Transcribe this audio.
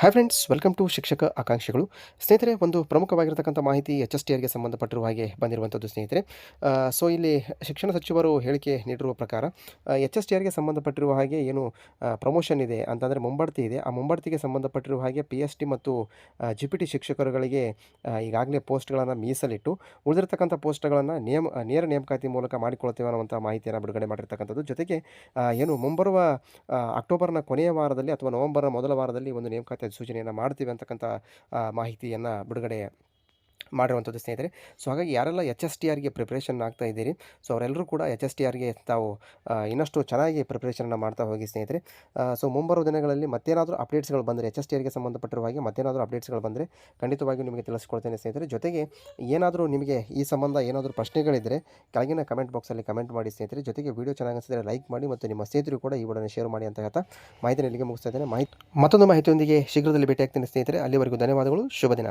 Hi friends welcome to ಶಿಕ್ಷಕ ಆಕಾಂಕ್ಷಿಗಳು. ಸ್ನೇಹಿತರೆ, ಒಂದು ಪ್ರಮುಖವಾಗಿರತಕ್ಕಂಥ ಮಾಹಿತಿ ಎಚ್ ಎಸ್ ಟಿ ಆರ್ಗೆ ಸಂಬಂಧಪಟ್ಟಿರುವ ಹಾಗೆ ಬಂದಿರುವಂಥದ್ದು ಸ್ನೇಹಿತರೆ. ಸೊ ಇಲ್ಲಿ ಶಿಕ್ಷಣ ಸಚಿವರು ಹೇಳಿಕೆ ನೀಡಿರುವ ಪ್ರಕಾರ ಎಚ್ ಎಸ್ ಟಿ ಆರ್ಗೆ ಸಂಬಂಧಪಟ್ಟಿರುವ ಹಾಗೆ ಏನು ಪ್ರಮೋಷನ್ ಇದೆ ಅಂತಂದರೆ ಮುಂಬಡ್ತಿ ಇದೆ. ಆ ಮುಂಬಡ್ತಿಗೆ ಸಂಬಂಧಪಟ್ಟಿರುವ ಹಾಗೆ ಪಿ ಎಸ್ ಟಿ ಮತ್ತು ಜಿ ಪಿ ಟಿ ಶಿಕ್ಷಕರುಗಳಿಗೆ ಈಗಾಗಲೇ ಪೋಸ್ಟ್ಗಳನ್ನು ಮೀಸಲಿಟ್ಟು, ಉಳಿದಿರ್ತಕ್ಕಂಥ ಪೋಸ್ಟ್ಗಳನ್ನು ನೇಮ ನೇರ ನೇಮಕಾತಿ ಮೂಲಕ ಮಾಡಿಕೊಳ್ತೇವೆ ಅನ್ನುವಂಥ ಮಾಹಿತಿಯನ್ನು ಬಿಡುಗಡೆ ಮಾಡಿರ್ತಕ್ಕಂಥದ್ದು. ಜೊತೆಗೆ ಏನು ಮುಂಬರುವ ಅಕ್ಟೋಬರ್ನ ಕೊನೆಯ ವಾರದಲ್ಲಿ ಅಥವಾ ನವೆಂಬರ್ನ ಮೊದಲ ವಾರದಲ್ಲಿ ಒಂದು ನೇಮಕಾತಿ ಸೂಚನೆಯನ್ನು ಮಾಡ್ತೀವಿ ಅಂತಕ್ಕಂಥ ಮಾಹಿತಿಯನ್ನು ಬಿಡುಗಡೆ ಮಾಡಿರುವಂಥದ್ದು ಸ್ನೇಹಿತರೆ. ಸೊ, ಹಾಗಾಗಿ ಯಾರೆಲ್ಲ ಎಚ್ ಎಸ್ ಟಿ ಆರ್ಗೆ ಪ್ರಿಪ್ರೇಷನ್ ಆಗ್ತಾ ಇದ್ದೀರಿ, ಸೊ ಅವರೆಲ್ಲರೂ ಕೂಡ ಎಚ್ ಎಸ್ ಟಿ ಆರ್ಗೆ ತಾವು ಇನ್ನಷ್ಟು ಚೆನ್ನಾಗಿ ಪ್ರಿಪ್ರೇಷನನ್ನು ಮಾಡ್ತಾ ಹೋಗಿ ಸ್ನೇಹಿತರೆ. ಸೊ, ಮುಂಬರುವ ದಿನಗಳಲ್ಲಿ ಮತ್ತೇನಾದರೂ ಅಪ್ಡೇಟ್ಸ್ಗಳು ಬಂದರೆ, ಎಚ್ ಎಸ್ ಟಿ ಆರ್ಗೆ ಸಂಬಂಧಪಟ್ಟಿರುವ ಹಾಗೆ ಮತ್ತೇನಾದರೂ ಅಪ್ಡೇಟ್ಸ್ಗಳು ಬಂದರೆ ಖಂಡಿತವಾಗಿಯೂ ನಿಮಗೆ ತಿಳಿಸ್ಕೊಡ್ತೇನೆ ಸ್ನೇಹಿತರೆ. ಜೊತೆಗೆ ಏನಾದರೂ ನಿಮಗೆ ಈ ಸಂಬಂಧ ಏನಾದರೂ ಪ್ರಶ್ನೆಗಳಿದ್ದರೆ ಕೆಳಗಿನ ಕಮೆಂಟ್ ಬಾಕ್ಸಲ್ಲಿ ಕಮೆಂಟ್ ಮಾಡಿ ಸ್ನೇಹಿತರೆ. ಜೊತೆಗೆ ವಿಡಿಯೋ ಚೆನ್ನಾಗಿ ಅನಿಸಿದರೆ ಲೈಕ್ ಮಾಡಿ ಮತ್ತು ನಿಮ್ಮ ಸ್ನೇಹಿತರು ಕೂಡ ಈ ವಿಡಿಯೋನ ಶೇರ್ ಮಾಡಿ ಅಂತ ಹೇಳ್ತಾ ಮಾಹಿತಿ ಇಲ್ಲಿಗೆ ಮುಗಿಸ್ತಾ ಇದ್ದೇನೆ. ಮಾಹಿತಿ ಮತ್ತೊಂದು ಮಾಹಿತಿಯೊಂದಿಗೆ ಶೀಘ್ರದಲ್ಲಿ ಭೇಟಿಯಾಗ್ತೀನಿ ಸ್ನೇಹಿತರೆ. ಅಲ್ಲಿವರೆಗೂ ಧನ್ಯವಾದಗಳು. ಶುಭ ದಿನ.